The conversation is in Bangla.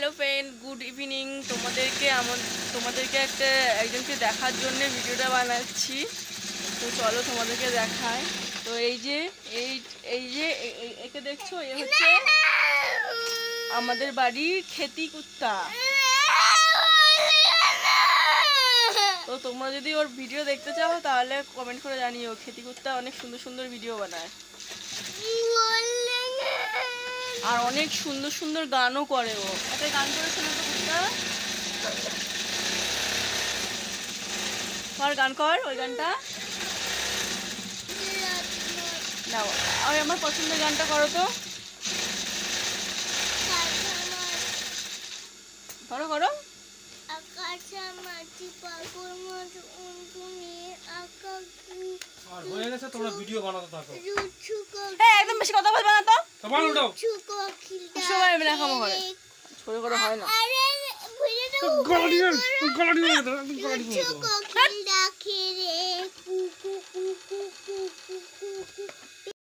হ্যালো ফ্রেন্ড গুড ইভিনিং তোমাদেরকে আমার তোমাদেরকে একটা, একজনকে দেখার জন্য ভিডিওটা বানাচ্ছি। তো চলো তোমাদেরকে দেখায় তো এই যে, এই এই যে একে দেখছ? এ হচ্ছে আমাদের বাড়ির খেতি কুত্তা। তো তোমরা যদি ওর ভিডিও দেখতে চাও, তাহলে কমেন্ট করে জানিও। খেতি কুত্তা অনেক সুন্দর সুন্দর ভিডিও বানায়। আর অনেক সুন্দর সুন্দর গানও করে ও। একটা গান করে শোনো তো কুত্তা কর গান কর ওই গানটা। নাও ওই আমার পছন্দের গানটা করো তো। করো করো। হয়ে গেছে তোমরা ভিডিও বানাতে থাকো। হ্যাঁ একদম বেশি কথা বলবে তোমার উঠাও। কোকিল সময় খামো করে ছোট করে হয় না। গলা দিয়ে গলা দিয়ে গলা দিয়ে রুচু কোকিল ডাকে